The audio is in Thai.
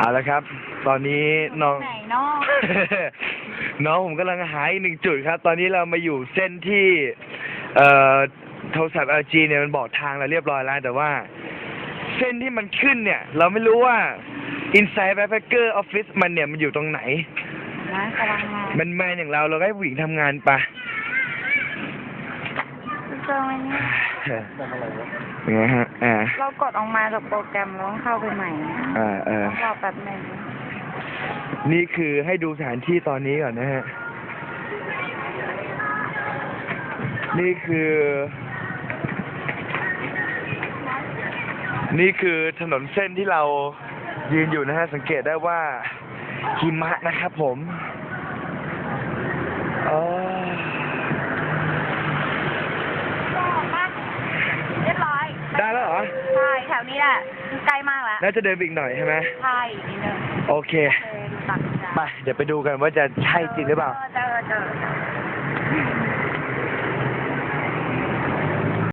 เอาละครับ ตอนนี้น้อง ไหนเนาะน้องผมกำลังหาอีกหนึ่งจุดครับ ตอนนี้เรามาอยู่เส้นที่ เอ่อโทรศัพท์ LG เนี่ยมันบอกทางเราเรียบร้อยแล้ว แต่ว่า เส้นที่มันขึ้นเนี่ย เราไม่รู้ว่า Inside Backpacker Office มันเนี่ยมันอยู่ตรงไหนนะกำลังมามันแมนอย่างเราเราก็ให้ผู้หญิงทำงานปะเจอไหมเนี่ยยังไงฮะอ่าเรากดออกมาจากโปรแกรมแล้วต้องเข้าไปใหม่นะอ่าเออต้องรอแป๊บหนึงนี่คือให้ดูสถานที่ตอนนี้ก่อนนะฮะ นี่คือ นี่คือถนนเส้นที่เรายืนอยู่นะฮะ สังเกตได้ว่าหิมะนะครับผมอ๋อ เรียบร้อย ได้แล้วเหรอ ใช่แถวนี้แหละใกล้มากแล้วน่าจะเดินไปอีกหน่อยใช่ไหมใช่นิดนึงโอเคเคยดูตักจ้ะไป เดี๋ยวไปดูกันว่าจะใช่จริงหรือเปล่า เจอเจอเจอ